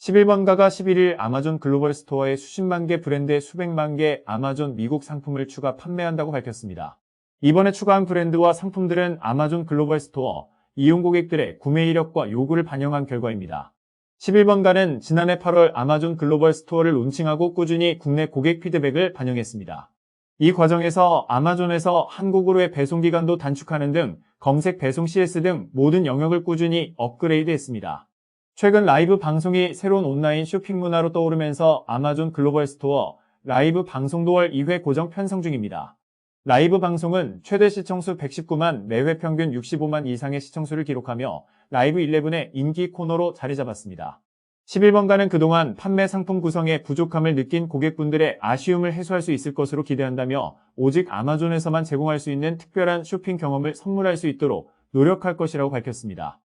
11번가가 11일 아마존 글로벌 스토어에 수십만 개 브랜드의 수백만 개 아마존 미국 상품을 추가 판매한다고 밝혔습니다. 이번에 추가한 브랜드와 상품들은 아마존 글로벌 스토어, 이용 고객들의 구매 이력과 요구를 반영한 결과입니다. 11번가는 지난해 8월 아마존 글로벌 스토어를 론칭하고 꾸준히 국내 고객 피드백을 반영했습니다. 이 과정에서 아마존에서 한국으로의 배송 기간도 단축하는 등 검색 배송 CS 등 모든 영역을 꾸준히 업그레이드했습니다. 최근 라이브 방송이 새로운 온라인 쇼핑 문화로 떠오르면서 아마존 글로벌 스토어 라이브 방송도 월 2회 고정 편성 중입니다. 라이브 방송은 최대 시청수 119만, 매회 평균 65만 이상의 시청수를 기록하며 라이브 11의 인기 코너로 자리 잡았습니다. 11번가는 그동안 판매 상품 구성에 부족함을 느낀 고객분들의 아쉬움을 해소할 수 있을 것으로 기대한다며 오직 아마존에서만 제공할 수 있는 특별한 쇼핑 경험을 선물할 수 있도록 노력할 것이라고 밝혔습니다.